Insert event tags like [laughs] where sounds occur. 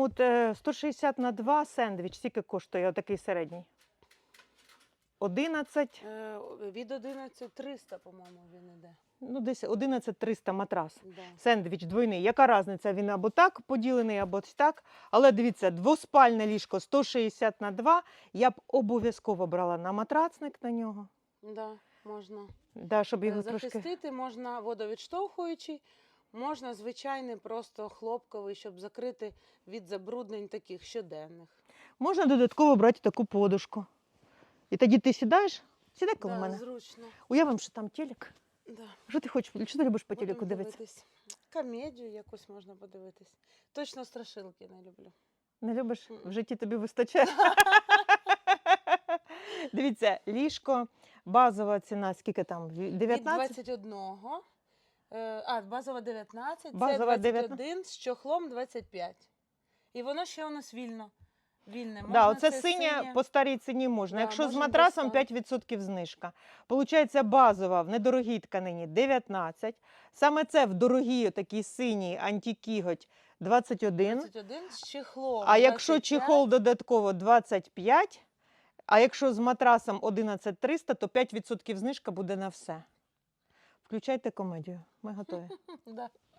Ну от е, 160 на 2 сендвіч, скільки коштує отакий середній? 11, Е, від 11 300, по-моєму, він іде. ну десь 11 300 матрас. Да. Сендвіч двойний. Яка різниця? Він або так поділений, або так. Але дивіться, двоспальне ліжко 160 на 2. Я б обов'язково брала на матрацник на нього. Да, можна. Да, щоб Е, його трошки. Захистити можна водовідштовхуючий, можна звичайний просто хлопковий, щоб закрити від забруднень таких щоденних. Можна додатково брати таку подушку. І тоді ти сідаєш, сідай коло Да, мене. зручно. Уявимо, що там телек. Да. Що ти хочеш? Що ти любиш по Будемо телеку дивитися? Комедію якусь можна подивитись. Точно страшилки не люблю. Не любиш? В житті тобі вистачає. [laughs] Дивіться, ліжко, базова ціна, скільки там? Ві- Від 19? 21. Е, А, базова 19, Базова це 21 з чохлом 25. І воно ще у нас вільно. Вільне. Да, оце це синє синє. по старій ціні можна. Да, Якщо з можна матрасом без 5% знижка. Получається базова в недорогій тканині 19. Саме це в дорогій такій синій антикіготь 21. 21 з чехлом. А якщо 25. чехол додатково 25, а якщо з матрасом 11300, то 5% знижка буде на все. Включайте комедію. Ми готові. [laughs]